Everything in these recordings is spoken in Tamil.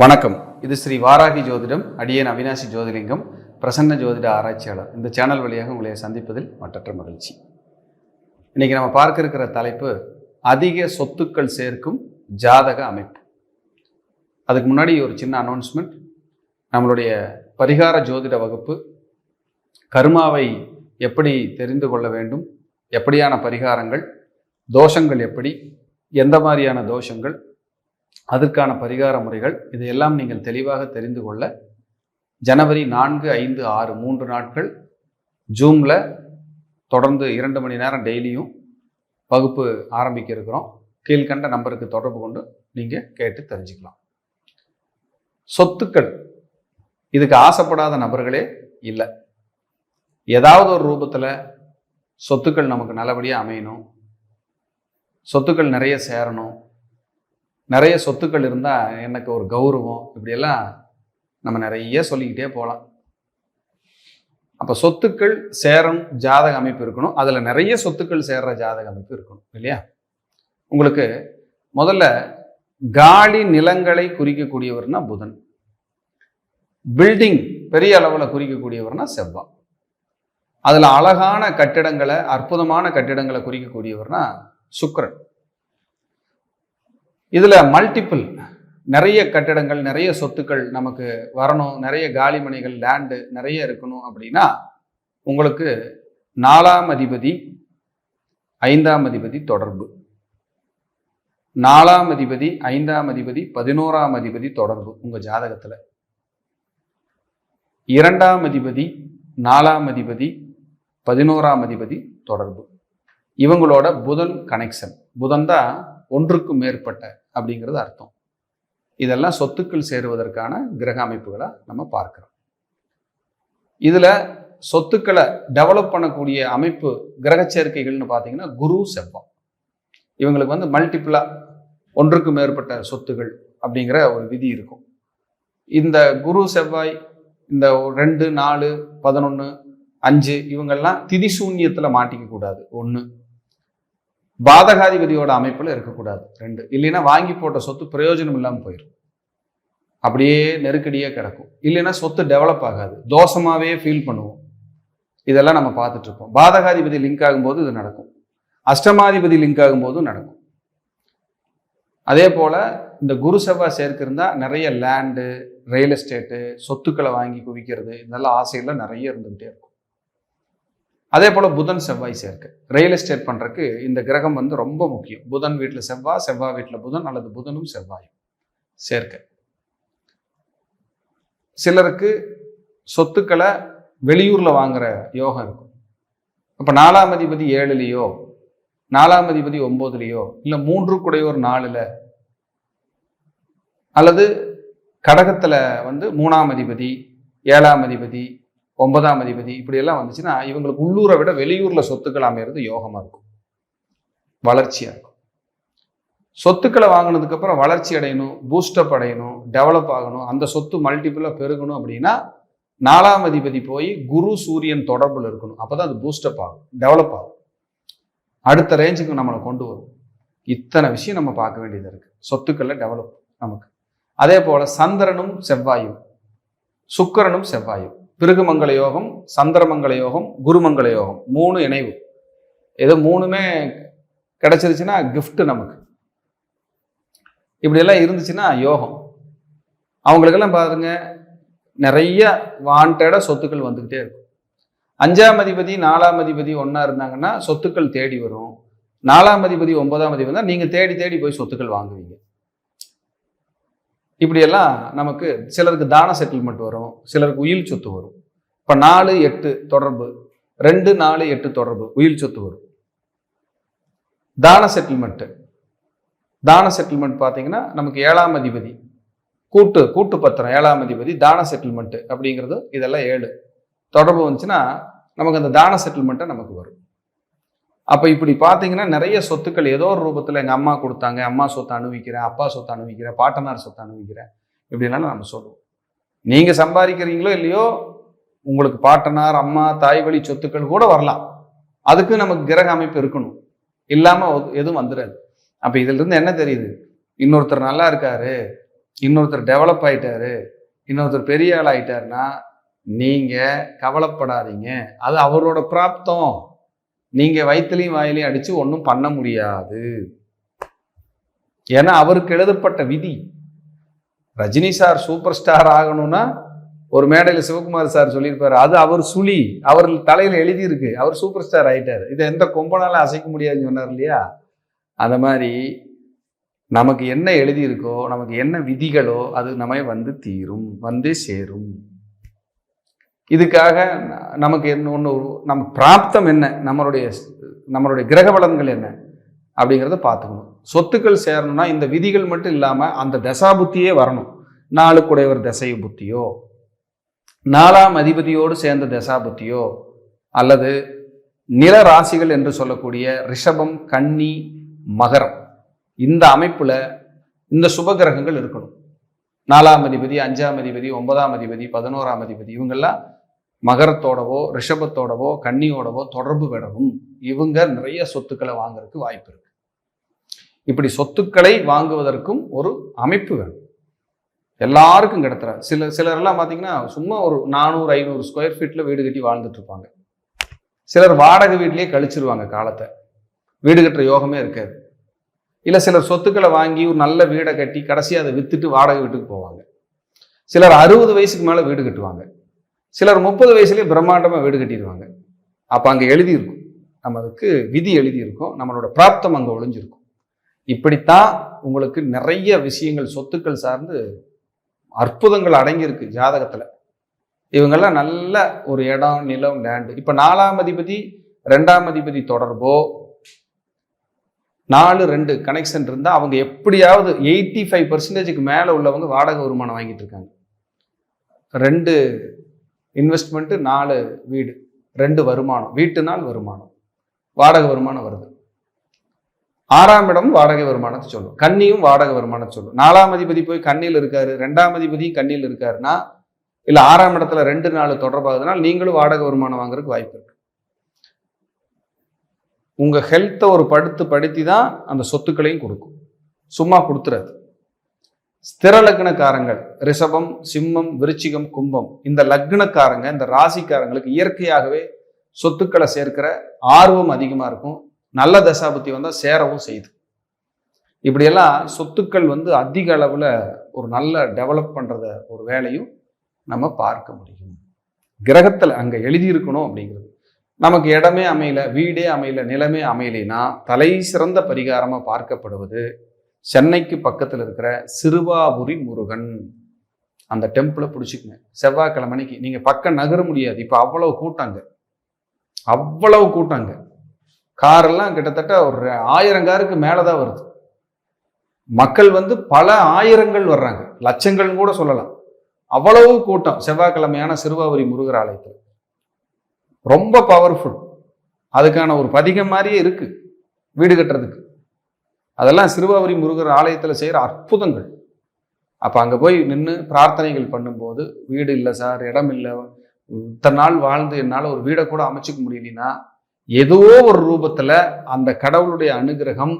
வணக்கம். இது ஸ்ரீ வாராகி ஜோதிடம் அடியேன் அவினாசி ஜோதிலிங்கம் பிரசன்ன ஜோதிட ஆராய்ச்சியாளர். இந்த சேனல் வழியாக உங்களை சந்திப்பதில் மற்றற்ற மகிழ்ச்சி. இன்னைக்கு நம்ம பார்க்க இருக்கிற தலைப்பு அதிக சொத்துக்கள் சேர்க்கும் ஜாதக அமைப்பு. அதுக்கு முன்னாடி ஒரு சின்ன அனௌன்ஸ்மெண்ட் நம்மளுடைய பரிகார ஜோதிட வகுப்பு கர்மாவை எப்படி தெரிந்து கொள்ள வேண்டும் எப்படியான பரிகாரங்கள் தோஷங்கள் எப்படி எந்த மாதிரியான தோஷங்கள் அதற்கான பரிகார முறைகள். இதையெல்லாம் நீங்கள் தெளிவாக தெரிந்து கொள்ள ஜனவரி நான்கு ஐந்து ஆறு மூன்று நாட்கள் ஜூமில் தொடர்ந்து இரண்டு மணி நேரம் டெய்லியும் வகுப்பு ஆரம்பிக்க இருக்கிறோம் கீழ்கண்ட நம்பருக்கு தொடர்பு கொண்டு நீங்கள் கேட்டு தெரிஞ்சுக்கலாம். சொத்துக்கள். இதுக்கு ஆசைப்படாத நபர்களே இல்லை. ஏதாவது ஒரு ரூபத்தில் சொத்துக்கள் நமக்கு நல்லபடியாக அமையணும். சொத்துக்கள் நிறைய சேரணும். நிறைய சொத்துக்கள் இருந்தால் எனக்கு ஒரு கௌரவம் இப்படியெல்லாம் நம்ம நிறைய சொல்லிக்கிட்டே போகலாம். அப்போ சொத்துக்கள் சேரும் ஜாதக அமைப்பு இருக்கணும். அதில் நிறைய சொத்துக்கள் சேர்ற ஜாதக அமைப்பு இருக்கணும் இல்லையா? உங்களுக்கு முதல்ல காலி நிலங்களை குறிக்கக்கூடியவர்னா புதன். பில்டிங் பெரிய அளவில் குறிக்கக்கூடியவர்னா செவ்வாய். அதில் அழகான கட்டிடங்களை அற்புதமான கட்டிடங்களை குறிக்கக்கூடியவர்னா சுக்கரன். இதில் மல்டிபிள் நிறைய கட்டிடங்கள் நிறைய சொத்துக்கள் நமக்கு வரணும் நிறைய காலிமனைகள் லேண்டு நிறைய இருக்கணும் அப்படின்னா உங்களுக்கு நாலாம் அதிபதி ஐந்தாம் அதிபதி தொடர்பு. நாலாம் அதிபதி ஐந்தாம் அதிபதி பதினோராம் அதிபதி தொடர்பு உங்கள் ஜாதகத்தில். இரண்டாம் அதிபதி நாலாம் அதிபதி பதினோராம் அதிபதி தொடர்பு. இவங்களோட புதன் கனெக்ஷன் புதன் தான் ஒன்றுக்கும் மேற்பட்ட அப்படிங்கிறது அர்த்தம். இதெல்லாம் சொத்துக்கள் சேருவதற்கான கிரக அமைப்புகளை நம்ம பார்க்குறோம். இதில் சொத்துக்களை டெவலப் பண்ணக்கூடிய அமைப்பு கிரக சேர்க்கைகள்னு பார்த்தீங்கன்னா குரு செவ்வாய். இவங்களுக்கு வந்து மல்டிப்புளாக ஒன்றுக்கு மேற்பட்ட சொத்துகள் அப்படிங்கிற ஒரு விதி இருக்கும். இந்த குரு செவ்வாய் இந்த ரெண்டு நாலு பதினொன்று அஞ்சு இவங்கெல்லாம் திதிசூன்யத்தில் மாட்டிக்க கூடாது. ஒன்று பாதகாதிபதியோட அமைப்பில் இருக்கக்கூடாது. ரெண்டு இல்லைன்னா வாங்கி போட்ட சொத்து பிரயோஜனம் இல்லாமல் போயிடும் அப்படியே நெருக்கடியே கிடக்கும். இல்லைன்னா சொத்து டெவலப் ஆகாது. தோஷமாகவே ஃபீல் பண்ணுவோம். இதெல்லாம் நம்ம பார்த்துட்ருப்போம் பாதகாதிபதி லிங்க் ஆகும்போது இது நடக்கும். அஷ்டமாதிபதி லிங்க் ஆகும்போதும் நடக்கும். அதே போல் இந்த குரு செவ்வாய் சேர்க்கிருந்தா நிறைய லேண்டு ரியல் எஸ்டேட்டு சொத்துக்களை வாங்கி குவிக்கிறது இதெல்லாம் ஆசையெல்லாம் நிறைய இருந்துகிட்டே இருக்கும். அதே போல் புதன் செவ்வாய் சேர்க்கை. ரியல் எஸ்டேட் பண்ணுறக்கு இந்த கிரகம் வந்து ரொம்ப முக்கியம். புதன் வீட்டில் செவ்வாய் செவ்வாய் வீட்டில் புதன் அல்லது புதனும் செவ்வாயும் சேர்க்கை. சிலருக்கு சொத்துக்களை வெளியூரில் வாங்குற யோகம் இருக்கும். இப்போ நாலாம் அதிபதி ஏழுலையோ நாலாம் அதிபதி ஒம்போதுலேயோ இல்லை மூன்று குடையோர் நாலுல அல்லது கடகத்தில் வந்து மூணாம் அதிபதி ஏழாம் அதிபதி ஒன்பதாம் அதிபதி. இப்படியெல்லாம் வந்துச்சுன்னா இவங்களுக்கு உள்ளூரை விட வெளியூரில் சொத்துக்கள் அமையிறது யோகமாக இருக்கும். வளர்ச்சியாக இருக்கும். சொத்துக்களை வாங்கினதுக்கப்புறம் வளர்ச்சி அடையணும் பூஸ்டப் அடையணும் டெவலப் ஆகணும். அந்த சொத்து மல்டிபிளாக பெருகணும் அப்படின்னா நாலாம் அதிபதி போய் குரு சூரியன் தொடர்பில் இருக்கணும். அப்போ தான் அது பூஸ்டப் ஆகும் டெவலப் ஆகும். அடுத்த ரேஞ்சுக்கு நம்மளை கொண்டு வரும். இத்தனை விஷயம் நம்ம பார்க்க வேண்டியது இருக்குது சொத்துக்களை டெவலப் நமக்கு. அதே போல் சந்திரனும் செவ்வாயும் சுக்கரனும் செவ்வாயும். பிருகுமங்கல யோகம் சந்திரமங்கல யோகம் குருமங்கல யோகம் மூணு இணைவு. ஏதோ மூணுமே கிடச்சிருச்சுன்னா கிஃப்ட்டு நமக்கு. இப்படியெல்லாம் இருந்துச்சுன்னா யோகம். அவங்களுக்கெல்லாம் பாருங்க நிறைய வாண்டட சொத்துக்கள் வந்துக்கிட்டே இருக்கும். அஞ்சாம் அதிபதி நாலாம் அதிபதி ஒன்றா இருந்தாங்கன்னா சொத்துக்கள் தேடி வரும். நாலாம் அதிபதி ஒன்பதாம் அதிபதி வந்தால் நீங்கள் தேடி தேடி போய் சொத்துக்கள் வாங்குவீங்க. இப்படியெல்லாம் நமக்கு சிலருக்கு தான செட்டில்மெண்ட் வரும் சிலருக்கு உயில் சொத்து வரும். இப்போ நாலு எட்டு தொடர்பு ரெண்டு நாலு எட்டு தொடர்பு உயில் சொத்து வரும். தான செட்டில்மெண்ட்டு தான செட்டில்மெண்ட் பார்த்தீங்கன்னா நமக்கு ஏழாம் அதிபதி கூட்டு கூட்டு பத்திரம் ஏழாம் அதிபதி தான செட்டில்மெண்ட்டு அப்படிங்கிறது இதெல்லாம் ஏழு. தொடர்பு வந்துச்சுன்னா நமக்கு அந்த தான செட்டில்மெண்ட்டை நமக்கு வரும். அப்போ இப்படி பார்த்தீங்கன்னா நிறைய சொத்துக்கள் ஏதோ ஒரு ரூபத்தில் எங்கள் அம்மா கொடுத்தாங்க. அம்மா சொத்தை அனுபவிக்கிறேன் அப்பா சொத்தை அனுபவிக்கிறேன் பாட்டனார் சொத்தை அனுபவிக்கிறேன் இப்படிலாம் நம்ம சொல்லுவோம் நீங்கள் சம்பாதிக்கிறீங்களோ இல்லையோ உங்களுக்கு பாட்டனார் அம்மா தாய் வழி சொத்துக்கள் கூட வரலாம். அதுக்கு நமக்கு கிரக அமைப்பு இருக்கணும். இல்லாமல் எதுவும் வந்துடாது அப்போ இதிலிருந்து என்ன தெரியுது? இன்னொருத்தர் நல்லா இருக்காரு இன்னொருத்தர் டெவலப் ஆயிட்டாரு இன்னொருத்தர் பெரிய ஆள் ஆயிட்டாருன்னா நீங்கள் கவலைப்படாதீங்க. அது அவரோட பிராப்தம். நீங்கள் வயிற்றுலையும் வாயிலையும் அடித்து ஒன்றும் பண்ண முடியாது. ஏன்னா அவருக்கு எழுதப்பட்ட விதி ரஜினி சார் சூப்பர் ஸ்டார் ஆகணும்னா ஒரு மேடையில் சிவகுமார் சார் சொல்லியிருப்பாரு அது அவர் சுழி அவர் தலையில் எழுதியிருக்கு அவர் சூப்பர் ஸ்டார் ஆகிட்டார் இதை எந்த கொம்பனாலும் அசைக்க முடியாதுன்னு சொன்னார் இல்லையா? அந்த மாதிரி நமக்கு என்ன எழுதியிருக்கோ நமக்கு என்ன விதிகளோ அது நம்மை வந்து தீரும் வந்து சேரும். இதுக்காக நமக்கு என்ன ஒன்று நம்ம பிராப்தம் என்ன? நம்மளுடைய நம்மளுடைய கிரக பலன்கள் என்ன? அப்படிங்கிறத பார்த்துக்கணும். சொத்துக்கள் சேரணும்னா இந்த விதிகள் மட்டும் இல்லாமல் அந்த தசா புத்தியே வரணும். நாளுக்குடையவர் தசை புத்தியோ? நாலாம் அதிபதியோடு சேர்ந்த தசா புத்தியோ அல்லது நில ராசிகள் என்று சொல்லக்கூடிய ரிஷபம் கன்னி மகரம். இந்த அமைப்பில் இந்த சுபகிரகங்கள் இருக்கணும். நாலாம் அதிபதி அஞ்சாம் அதிபதி ஒன்பதாம் அதிபதி பதினோராம் அதிபதி இவங்கெல்லாம் மகரத்தோடவோ ரிஷபத்தோடவோ கன்னியோடவோ தொடர்பு விடவும் இவங்க நிறைய சொத்துக்களை வாங்குறதுக்கு வாய்ப்பு இருக்கு. இப்படி சொத்துக்களை வாங்குவதற்கும் ஒரு அமைப்பு வேணும். எல்லாருக்கும் கிடத்துற சில சிலர்லாம் பார்த்தீங்கன்னா சும்மா ஒரு நானூறு ஐநூறு ஸ்கொயர் ஃபீட்டில் வீடு கட்டி வாழ்ந்துட்டு இருப்பாங்க. சிலர் வாடகை வீட்லேயே கழிச்சிருவாங்க காலத்தை. வீடு கட்டுற யோகமே இருக்காது. இல்லை சிலர் சொத்துக்களை வாங்கி ஒரு நல்ல வீடை கட்டி கடைசியாக அதை விற்றுட்டு வாடகை வீட்டுக்கு போவாங்க. சிலர் அறுபது வயசுக்கு மேலே வீடு கட்டுவாங்க. சிலர் முப்பது வயசுலேயே பிரம்மாண்டமாக வீடு கட்டிடுவாங்க. அப்போ அங்கே எழுதியிருக்கும். நம்ம அதுக்கு விதி எழுதியிருக்கும். நம்மளோட பிராப்தம் அங்கே ஒளிஞ்சிருக்கும். இப்படித்தான் உங்களுக்கு நிறைய விஷயங்கள் சொத்துக்கள் சார்ந்து அற்புதங்கள் அடங்கியிருக்கு ஜாதகத்தில். இவங்கெல்லாம் நல்ல ஒரு இடம் நிலம் லேண்டு இப்போ நாலாம் அதிபதி ரெண்டாம் அதிபதி தொடர்போ? நாலு ரெண்டு கனெக்ஷன் இருந்தால் அவங்க எப்படியாவது எயிட்டி ஃபைவ் பர்சன்டேஜுக்கு மேலே உள்ளவங்க வாடகை வருமானம் வாங்கிட்டு இருக்காங்க. ரெண்டு இன்வெஸ்ட்மெண்ட்டு நாலு வீடு ரெண்டு வருமானம். வீட்டு நாள் வருமானம். வாடகை வருமானம் வருது. ஆறாம் இடம் வாடகை வருமானத்தை சொல்லும். கன்னியும் வாடகை வருமானத்தை சொல்லும். நாலாம் அதிபதி போய் கண்ணியில் இருக்காரு ரெண்டாம் அதிபதி கண்ணியில் இருக்காருன்னா இல்லை ஆறாம் இடத்துல ரெண்டு நாள் தொடர்பாகுதுனால் நீங்களும் வாடகை வருமானம் வாங்குறதுக்கு வாய்ப்பு இருக்கு. உங்கள் ஹெல்த்தை ஒரு படுத்து படுத்தி தான் அந்த சொத்துக்களையும் கொடுக்கும். சும்மா கொடுத்துறாது. ஸ்திர லக்னக்காரங்கள் ரிஷபம் சிம்மம் விருச்சிகம் கும்பம் இந்த லக்னக்காரங்க இந்த ராசிக்காரங்களுக்கு இயற்கையாகவே சொத்துக்களை சேர்க்கிற ஆர்வம் அதிகமாக இருக்கும். நல்ல தசாபுத்தி வந்தால் சேரவும் செய்யுது. இப்படியெல்லாம் சொத்துக்கள் வந்து அதிக அளவில் ஒரு நல்ல டெவலப் பண்ணுறத ஒரு வேலையும் நம்ம பார்க்க முடியும். கிரகத்தில் அங்கே எழுதியிருக்கணும் அப்படிங்கிறது. நமக்கு இடமே அமையல வீடே அமையல நிலமே அமையலைன்னா தலை சிறந்த பரிகாரமாக பார்க்கப்படுவது சென்னைக்கு பக்கத்தில் இருக்கிற சிறுவாபுரி முருகன். அந்த டெம்பிளை பிடிச்சிக்கங்க. செவ்வாய்க்கிழமைக்கு. நீங்கள் பக்கம் நகர முடியாது. இப்போ அவ்வளவு கூட்டாங்க அவ்வளவு கூட்டாங்க காரெல்லாம் கிட்டத்தட்ட ஒரு ஆயிரம் காருக்கு மேலே தான் வருது. மக்கள் வந்து பல ஆயிரங்கள் வர்றாங்க. லட்சங்கள்னு கூட சொல்லலாம். அவ்வளவு கூட்டம். செவ்வாய்க்கிழமையான சிறுவாபுரி முருகர் ஆலயத்தில். ரொம்ப பவர்ஃபுல் அதுக்கான ஒரு பதிகம் மாதிரியே இருக்குது வீடு கட்டுறதுக்கு. அதெல்லாம் சிறுவாவரி முருகர் ஆலயத்தில் செய்கிற அற்புதங்கள். அப்போ அங்கே போய் நின்று பிரார்த்தனைகள் பண்ணும்போது வீடு இல்லை சார் இடம் இல்லை. இத்தனை நாள் வாழ்ந்து என்னால் ஒரு வீடை கூட அமைச்சிக்க முடியலனா ஏதோ ஒரு ரூபத்தில் அந்த கடவுளுடைய அனுகிரகம்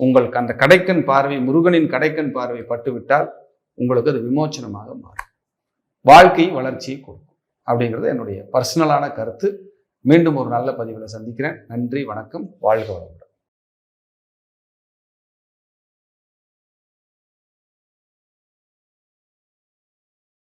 உங்களுக்கு அந்த கடைக்கன் பார்வை முருகனின் கடைக்கன் பார்வை பட்டுவிட்டால் உங்களுக்கு அது விமோச்சனமாக மாறும். வாழ்க்கை வளர்ச்சியை கொடுக்கும். அப்படிங்கிறது என்னுடைய பர்சனலான கருத்து. மீண்டும் ஒரு நல்ல பதிவில் சந்திக்கிறேன். நன்றி வணக்கம். வாழ்க வளமுடன்.